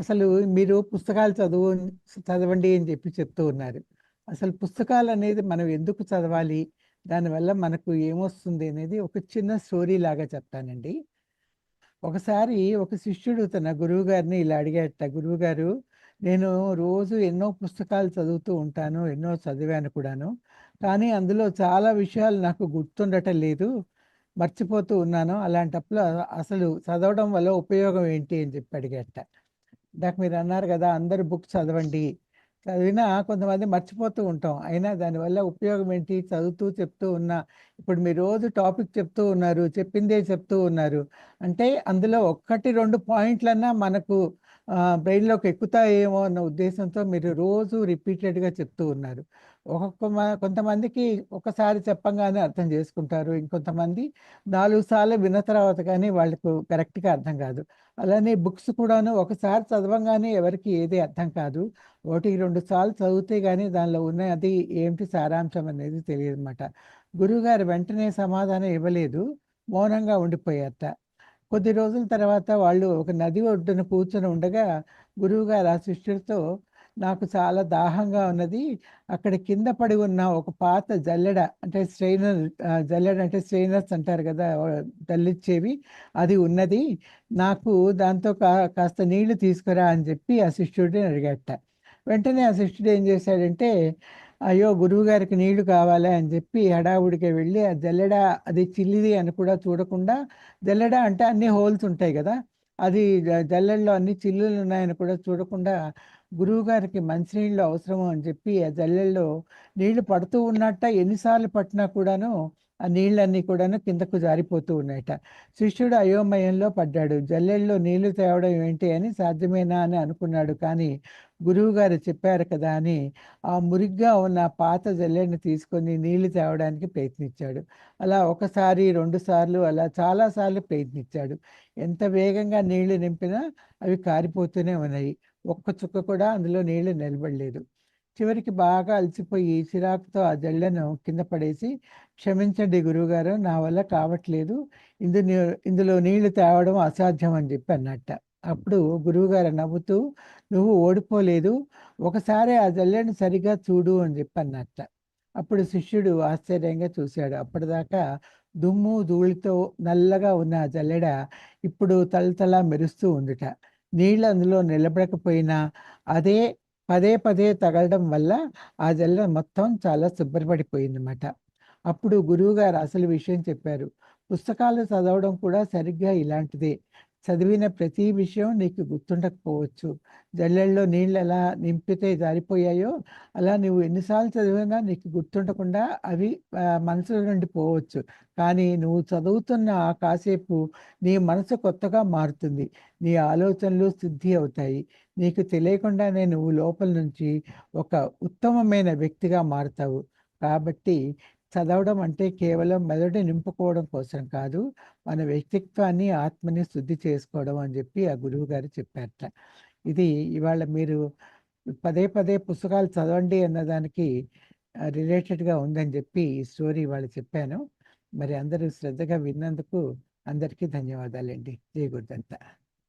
అసలు మీరు పుస్తకాలు చదువు చదవండి అని చెప్పి చెప్తూ ఉన్నారు. అసలు పుస్తకాలు అనేది మనం ఎందుకు చదవాలి? దానివల్ల మనకు ఏమొస్తుంది అనేది ఒక చిన్న స్టోరీ లాగా చెప్తానండి. ఒకసారి ఒక శిష్యుడు తన గురువు గారిని ఇలా అడిగాట గురువు గారు నేను రోజు ఎన్నో పుస్తకాలు చదువుతూ ఉంటాను ఎన్నో చదివాను కూడాను కానీ అందులో చాలా విషయాలు నాకు గుర్తుండటం లేదు మర్చిపోతూ ఉన్నాను. అలాంటప్పుడు అసలు చదవడం వల్ల ఉపయోగం ఏంటి? అని చెప్పి అడిగేట ఇందాక మీరు అన్నారు కదా అందరు బుక్ చదవండి. చదివినా కొంతమంది మర్చిపోతూ ఉంటాం. అయినా దానివల్ల ఉపయోగం ఏంటి? చదువుతూ చెప్తూ ఉన్నా. ఇప్పుడు మీరు రోజు టాపిక్ చెప్తూ ఉన్నారు చెప్పిందే చెప్తూ ఉన్నారు. అంటే అందులో ఒక్కటి రెండు పాయింట్లన్నా మనకు బ్రెయిన్లోకి ఎక్కుతాయేమో అన్న ఉద్దేశంతో మీరు రోజు రిపీటెడ్గా చెప్తూ ఉన్నారు. ఒక్కొక్క కొంతమందికి ఒకసారి చెప్పంగానే అర్థం చేసుకుంటారు. ఇంకొంతమంది నాలుగు సార్లు విన్న తర్వాత కానీ వాళ్ళకు కరెక్ట్గా అర్థం కాదు. అలానే బుక్స్ కూడాను ఒకసారి చదవంగానే ఎవరికి ఏది అర్థం కాదు. ఒకటి రెండు సార్లు చదివితే కానీ దానిలో ఉన్నది ఏమిటి సారాంశం అనేది తెలియదు అనమాట గురువుగారు వెంటనే సమాధానం ఇవ్వలేదు. మౌనంగా ఉండిపోయారట. కొద్ది రోజుల తర్వాత వాళ్ళు ఒక నది ఒడ్డున కూర్చొని ఉండగా గురువుగారు ఆ శిష్యుడితో నాకు చాలా దాహంగా ఉన్నది. అక్కడ కింద పడి ఉన్న ఒక పాత జల్లెడ అంటే స్ట్రైనర్ జల్లెడ అంటే స్ట్రైనర్స్ అంటారు కదా తల్లిచ్చేవి అది ఉన్నది. నాకు దాంతో కా కాస్త నీళ్ళు తీసుకురా అని చెప్పి ఆ శిష్యుడిని అడిగట వెంటనే ఆ శిష్యుడు ఏం చేశాడంటే అయ్యో గురువు గారికి నీళ్ళు కావాలి అని చెప్పి హడావుడికి వెళ్ళి ఆ జల్లెడ అది చిల్లిది అని కూడా చూడకుండా జల్లెడ అంటే అన్ని హోల్స్ ఉంటాయి కదా అది జల్లెడలో అన్ని చిల్లులు ఉన్నాయని కూడా చూడకుండా గురువు గారికి మంచినీళ్ళు అవసరము అని చెప్పి ఆ జల్లెల్లో నీళ్ళు పడుతూ ఉన్నట్ట ఎన్నిసార్లు పట్టినా కూడాను ఆ నీళ్ళన్నీ కూడాను కిందకు జారిపోతూ ఉన్నాయట. శిష్యుడు అయోమయంలో పడ్డాడు. జల్లెల్లో నీళ్ళు తేవడం ఏంటి అని సాధ్యమేనా అని అనుకున్నాడు. కానీ గురువు గారు చెప్పారు కదా అని ఆ మురిగ్గా ఉన్న పాత జల్లెని తీసుకొని నీళ్ళు తేవడానికి ప్రయత్నించాడు. అలా ఒకసారి రెండు సార్లు అలా చాలాసార్లు ప్రయత్నించాడు. ఎంత వేగంగా నీళ్ళు నింపినా అవి కారిపోతూనే ఉన్నాయి. ఒక్క చుక్క కూడా అందులో నీళ్ళు నిలబడలేదు. చివరికి బాగా అలసిపోయి చిరాకుతో ఆ జల్లెను కింద పడేసి క్షమించండి గురువుగారు నా వల్ల కావట్లేదు. ఇందు ఇందులో నీళ్ళు తేవడం అసాధ్యం అని చెప్పి అన్నట్ట. అప్పుడు గురువుగారు నవ్వుతూ నువ్వు ఓడిపోలేదు. ఒకసారి ఆ జల్లెను సరిగా చూడు అని చెప్పి అన్నట్ట. అప్పుడు శిష్యుడు ఆశ్చర్యంగా చూశాడు. అప్పటిదాకా దుమ్ము ధూళితో నల్లగా ఉన్న ఆ జల్లెడ ఇప్పుడు తలతలా మెరుస్తూ ఉందిట. నీళ్ళు అందులో నిలబడకపోయినా అదే పదే పదే తగలడం వల్ల ఆ జల్ల మొత్తం చాలా శుభ్రపడిపోయిందన్నమాట. అప్పుడు గురువుగారు అసలు విషయం చెప్పారు. పుస్తకాలు చదవడం కూడా సరిగ్గా ఇలాంటిదే. చదివిన ప్రతి విషయం నీకు గుర్తుండకపోవచ్చు. జల్లెల్లో నీళ్ళు ఎలా నింపితే జారిపోయాయో అలా నువ్వు ఎన్నిసార్లు చదివినా నీకు గుర్తుండకుండా అవి మనసులో నుండి పోవచ్చు. కానీ నువ్వు చదువుతున్న ఆ కాసేపు నీ మనసు కొత్తగా మారుతుంది. నీ ఆలోచనలు సిద్ధి అవుతాయి. నీకు తెలియకుండానే నువ్వు లోపల నుంచి ఒక ఉత్తమమైన వ్యక్తిగా మారుతావు. కాబట్టి చదవడం అంటే కేవలం మెదడు నింపుకోవడం కోసం కాదు మన వ్యక్తిత్వాన్ని ఆత్మని శుద్ధి చేసుకోవడం అని చెప్పి ఆ గురువు గారు చెప్పారట. ఇది ఇవాళ మీరు పదే పదే పుస్తకాలు చదవండి అన్నదానికి రిలేటెడ్గా ఉందని చెప్పి ఈ స్టోరీ వాళ్ళు చెప్పాను. మరి అందరూ శ్రద్ధగా విన్నందుకు అందరికీ ధన్యవాదాలండి. జయ గురుదంతా